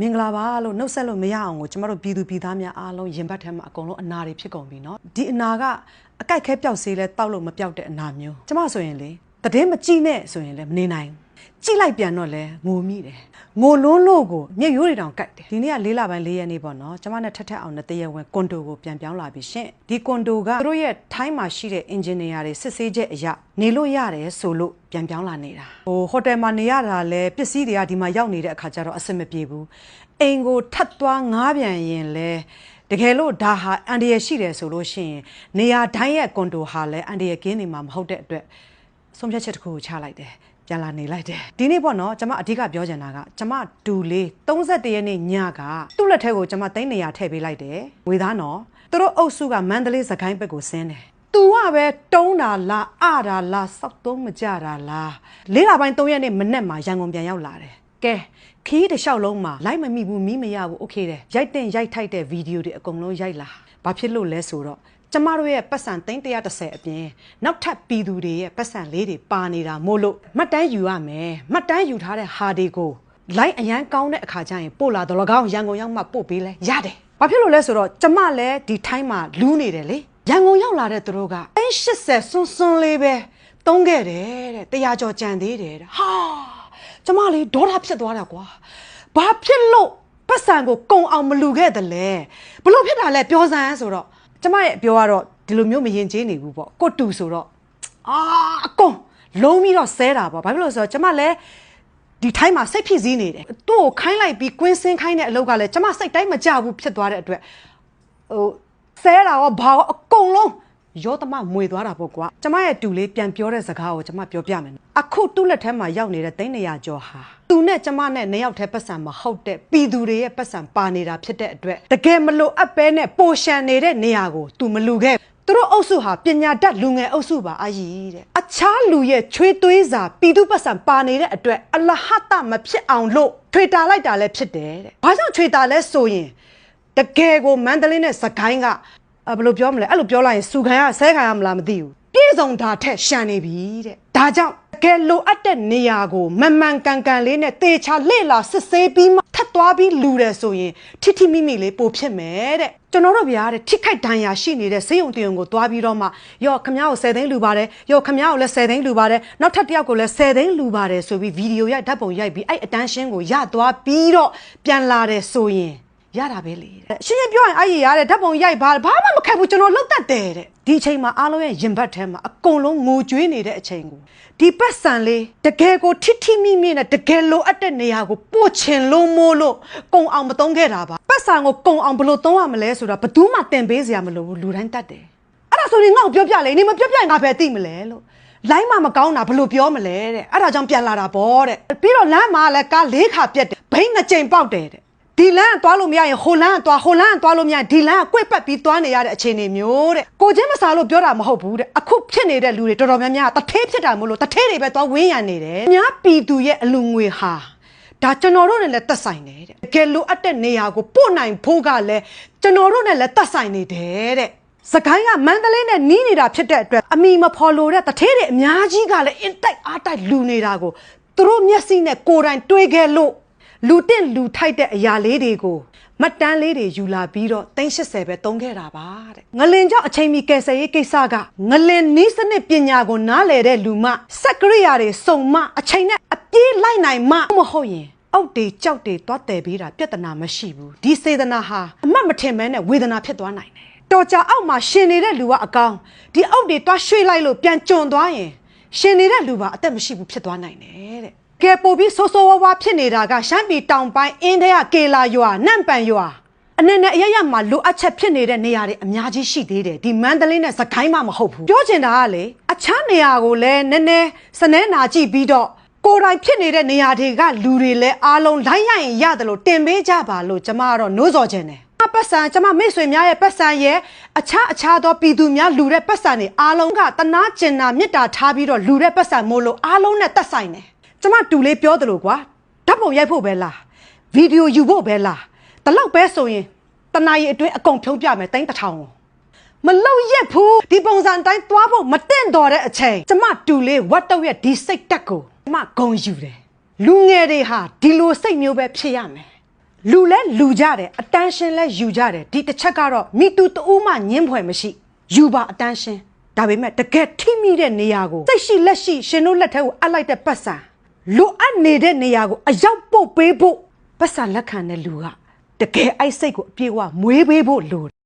မင်္ဂလာပါလို့နှုတ်ဆက်လို့မရအောင်ကိုကျမတို့ပြည်သူပြည်သားများအားလုံးရင်ဘတ်ထဲမှာအကုန်လုံးအနာတွေဖြစ်ကုန်ပြီเนาะဒီအနာကအကြိုက်ခဲပျောက်စေးလဲတောက်လို့မပျောက်တဲ့အနာမျိုးကျမဆိုရင်လေတည်င်းမကြည့်နဲ့ဆိုရင်လည်းမနေနိုင်ဘူး ကြည့်လိုက်ပြန်တော့လဲငိုမိတယ်ငိုလွန်းလို့ကိုမျက်ရိုးတွေတောင်ကြိုက်တယ်ဒီနေ့ကလေးလပိုင်း၄ရက်နေ့ပေါ့နော်ကျမနဲ့ထက်ထက်အောင်နဲ့တရက်ဝင်ကွန်ဒိုကိုပြန်ပြောင်းလာပြီရှင်ဒီကွန်ဒိုကသူတို့ရဲ့ထိုင်းမှာရှိတဲ့အင်ဂျင်နီယာတွေစစ်ဆေးချက်အရနေလို့ရတယ်ဆိုလို့ပြန်ပြောင်းလာနေတာဟိုဟိုတယ်မှာနေရတာလဲပစ္စည်းတွေကဒီမှာရောက်နေတဲ့အခါကျတော့အဆင်မပြေဘူးအိမ်ကိုထပ်သွားငားပြန်ရင်လဲတကယ်လို့ဒါဟာအန်ဒီရရှိတယ်ဆိုလို့ရှိရင်နေရာတိုင်းရဲ့ကွန်ဒိုဟာလဲအန်ဒီရကင်းနေမှာမဟုတ်တဲ့အတွက် ဆုံးဖြတ်ချက်တစ်ခုကိုချလိုက်တယ်ပြန်လာနေလိုက်တယ်ဒီနေ့ပေါ့နော်ကျွန်မအဓိကပြောချင်တာကကျွန်မဒူလေး31ရက်နေ့ညကသူ့လက်ထက်ကိုကျွန်မသိန်း100ထည့်ပေးလိုက်တယ်ဝေသားနော်သူတို့အုပ်စုကမန္တလေးစကိုင်းဘက်ကိုဆင်းတယ်သူကပဲတုံးတာလားအတာလားစောက်သုံးမကြတာလားလေးလပိုင်း3ရက်နေ့မနေ့မှာရန်ကုန်ပြန်ရောက်လာတယ်ကဲခီးတစ်လျှောက်လုံးမှာလိုက်မမိဘူးမီးမရဘူးโอเคတယ်ရိုက်တင်ရိုက်ထိုက်တဲ့ဗီဒီယိုတွေအကုန်လုံးရိုက်လာဘာဖြစ်လို့လဲဆိုတော့ ကျမတို့ရဲ့ပတ်စံ330အပြင်နောက်ထပ်ပြည်သူတွေရဲ့ပတ်စံလေးတွေပါနေတာမို့လို့မှတ်တမ်းယူရမယ်မှတ်တမ်းယူထားတဲ့ဟာတွေကိုလိုက်အရန်ကောင်းတဲ့အခါကျရင်ပို့လာတော့လကောင်းရန်ကုန်ရောက်မှပို့ပေးလဲရတယ်ဘာဖြစ်လို့လဲဆိုတော့ကျမလည်းဒီထိုင်းမှာလူးနေတယ်လေရန်ကုန်ရောက်လာတဲ့သူတို့က80စွန်းစွန်းလေးပဲတုံးခဲ့တယ်တဲ့တရားကျော်ကြံသေးတယ်တဲ့ဟာကျမလေးဒေါသဖြစ်သွားတာကွာဘာဖြစ်လို့ပတ်စံကိုကုံအောင်မလူခဲ့တယ်လဲဘလို့ဖြစ်တာလဲပြောစမ်းဆိုတော့ ကျမရဲ့အပြောကတော့ဒီလိုမျိုးမရင်ကျေးနေဘူးပေါ့ကိုတူဆိုတော့အာအကုန်လုံးပြီးတော့ဆဲတာပေါ့ဘာဖြစ်လို့လဲဆိုတော့ကျမလည်းဒီထိုင်းမှာစိတ်ဖြစ်စည်းနေတယ်သူ့ကိုခိုင်းလိုက်ပြီးကွင်းစင်းခိုင်းတဲ့အလုပ်ကလည်းကျမစိတ်တိုင်းမကြဘူးဖြစ်သွားတဲ့အတွက်ဟိုဆဲတာရောဘာရောအကုန်လုံး ရောသမမွေသွားတာပေါ့ကွာကျမရဲ့တူလေးပြန်ပြောတဲ့စကားကိုကျမပြောပြမယ်နော်အခုသူ့လက်ထဲမှာရောက်နေတဲ့300ကျော်ဟာသူနဲ့ကျမနဲ့နှစ်ယောက်တည်းပတ်စံမဟုတ်တဲ့ပြည်သူတွေရဲ့ပတ်စံပါနေတာဖြစ်တဲ့အတွက်တကယ်မလို့အပ်ပဲနဲ့ပိုရှန်နေတဲ့နေရာကို तू မလူခဲ့သူတို့အုပ်စုဟာပညာတတ်လူငယ်အုပ်စုပါအာကြီးတဲ့အခြားလူရဲ့ချွေးသွေးစာပြည်သူပတ်စံပါနေတဲ့အတွက်အလဟတမဖြစ်အောင်လို့ထွေတာလိုက်တာလည်းဖြစ်တယ်တဲ့ဘာကြောင့်ထွေတာလဲဆိုရင်တကယ်ကိုမန္တလေးနဲ့စကိုင်းက အဲဘယ်လိုပြောမလဲအဲ့လိုပြောလိုက်ရင်စူခံရဆဲခံရမလားမသိဘူးပြေဆုံးတာထက်ရှန်နေပြီတဲ့ဒါကြောင့်တကယ်လိုအပ်တဲ့နေရာကိုမမှန်ကန်ကန်လေးနဲ့တေချာလေ့လာစစ်ဆေးပြီးမှထပ်သွားပြီးလူတယ်ဆိုရင်ထိထိမိမိလေးပိုဖြစ်မယ်တဲ့ကျွန်တော်တို့ဗျာတဲ့ထိခိုက်ဒဏ်ရာရှိနေတဲ့စေယုံတယုံကိုသွားပြီးတော့မှရော့ခမ ्या ကို10သိန်းလူပါတယ်ရော့ခမ ्या ကိုလည်း10သိန်းလူပါတယ်နောက်ထပ်တစ်ယောက်ကိုလည်း10သိန်းလူပါတယ်ဆိုပြီးဗီဒီယိုရိုက်ဓာတ်ပုံရိုက်ပြီးအဲ့အတန်းရှင်းကိုရသွားပြီးတော့ပြန်လာတယ်ဆိုရင်ရတာပဲလေတဲ့ရှင်းရှင်းပြောရင်အဲ့ရရတဲ့ဓာတ်ပုံရိုက်ပါဘာမှမ ခက်ဘူးကျွန်တော်လှုပ်တတ်တယ်တဲ့ဒီအချိန်မှာအားလုံးရဲ့ရင်ဘတ်ထဲမှာအကုန်လုံးငိုကြွေးနေတဲ့အချိန်ကိုဒီပတ်စံလေးတကယ်ကိုထိထိမိမိနဲ့တကယ်လိုအပ်တဲ့နေရာကိုပို့ချင်လို့မို့လို့ကုံအောင်မသုံးခဲ့တာပါပတ်စံကိုကုံအောင်ဘယ်လိုသုံးရမလဲဆိုတာဘယ်သူမှသင်ပေးစရာမလိုဘူးလူတိုင်းတတ်တယ်အဲ့ဒါဆိုရင်ငါ့ကိုပြောပြလေနေမပြောပြရင်ငါပဲသိမလဲလို့လိုင်းမမကောင်းတာဘယ်လိုပြောမလဲတဲ့အဲ့ဒါကြောင့်ပြန်လာတာဗောတဲ့ပြီးတော့လမ်းမှာလည်းကားလေးခါပြက်တယ်ဘိန်းနှစ်ကြိမ်ပေါက်တယ်တဲ့ ဒီလမ်းကသွားလို့မရရင်ဟိုလမ်းကသွားဟိုလမ်းကသွားလို့မရရင်ဒီလမ်းကကွေ့ပတ်ပြီးသွားနေရတဲ့အခြေအနေမျိုးတဲ့ကိုချင်းမစားလို့ပြောတာမဟုတ်ဘူးတဲ့အခုဖြစ်နေတဲ့လူတွေတော်တော်များများတထဲဖြစ်တာမို့လို့တထဲတွေပဲသွားဝင်းရံနေတယ်အများပြည်သူရဲ့အလူငွေဟာဒါကျွန်တော်တို့နဲ့လည်းသက်ဆိုင်တယ်တဲ့တကယ်လိုအပ်တဲ့နေရာကိုပို့နိုင်ဖို့ကလည်းကျွန်တော်တို့နဲ့လည်းသက်ဆိုင်နေတယ်တဲ့စကိုင်းကမန္တလေးနဲ့နီးနေတာဖြစ်တဲ့အတွက်အမီမဖော်လို့တဲ့တထဲတွေအများကြီးကလည်းအင်တိုက်အားတိုက်လူနေတာကိုသူတို့မျက်စိနဲ့ကိုယ်တိုင်တွေးခဲ့လို့ လူတင့်လူထိုက်တဲ့အရာလေးတွေကိုမှတ်တမ်းလေးတွေယူလာပြီးတော့380ပဲသုံးခဲ့တာပါတဲ့ငလင်ကြောင့်အချိန်မီကယ်ဆယ်ရေးကိစ္စကငလင်နီးစနစ်ပညာကိုနားလည်တဲ့လူမှစက်ကရိယာတွေစုံမအချိန်နဲ့အပြေးလိုက်နိုင်မှမဟုတ်ရင်အောက်တွေကြောက်တွေသွားတယ်ပြီးတာပြဿနာမရှိဘူးဒီစေတနာဟာအမှတ်မထင်မဲနဲ့ဝေဒနာဖြစ်သွားနိုင်တယ်တော်ကြအောက်မှာရှင်နေတဲ့လူကအကောင်ဒီအောက်တွေတွားရွှေ့လိုက်လို့ပြန်ကြုံသွားရင်ရှင်နေတဲ့လူပါအသက်မရှိဘူးဖြစ်သွားနိုင်တယ်တဲ့ ကဲပို့ပြီးဆိုးဆိုးဝါးဝါဖြစ်နေတာကရှမ်းပြည်တောင်ပိုင်းအင်းထဲကကေလာရွာနန့်ပန်ရွာအနေနဲ့အရရမှာလိုအပ်ချက်ဖြစ်နေတဲ့နေရာတွေအများကြီးရှိသေးတယ်ဒီမန္တလေးနဲ့စကိုင်းမှမဟုတ်ဘူးပြောချင်တာကလေအခြားနေရာကိုလည်းနည်းနည်းစနဲနာကြည့်ပြီးတော့ကိုယ်တိုင်ဖြစ်နေတဲ့နေရာတွေကလူတွေလည်းအားလုံးလိုက်ရရင်ရတယ်လို့တင်ပေးကြပါလို့ကျမကတော့နှိုးဆော်ခြင်းတယ်အပတ်စံကျမမိတ်ဆွေများရဲ့ပတ်စံရဲ့အခြားအခြားသောပြည်သူများလူတဲ့ပတ်စံတွေအားလုံးကတနာကျင်နာမေတ္တာထားပြီးတော့လူတဲ့ပတ်စံမို့လို့အားလုံးနဲ့သက်ဆိုင်တယ် ကျမတူလေးပြောတယ်လို့ကွာဓာတ်ပုံရိုက်ဖို့ပဲလားဗီဒီယိုယူဖို့ပဲလားတလောက်ပဲဆိုရင်တနာရီအတွင်းအကုန်ဖြုံးပြမယ်တိုင်းတစ်ထောင်ကိုမလုံရက်ဘူးဒီပုံစံတိုင်းသွားဖို့မတင့်တော်တဲ့အချိန်ကျမတူလေးဝတ်တော့ရဲ့ဒီစိတ်တက်ကိုကျမဂုံယူတယ်လူငယ်တွေဟာဒီလိုစိတ်မျိုးပဲဖြစ်ရမယ်လူလဲလူကြတယ်အတန်းရှင်းလဲယူကြတယ်ဒီတစ်ချက်ကတော့မိသူတူမှညင်းဖွယ်မရှိယူပါအတန်းရှင်းဒါပေမဲ့တကယ်ထိမိတဲ့နေရာကိုစိတ်ရှိလက်ရှိရှင်တို့လက်ထဲကိုအပ်လိုက်တဲ့ပတ်စံ လိုအပ်နေတဲ့နေရာကိုအရောက်ပုတ်ပေးဖို့ပတ်စံလက်ခံတဲ့လူကတကယ်အိုက်စိတ်ကိုအပြေးအဝမွေးပေးဖို့လိုတယ်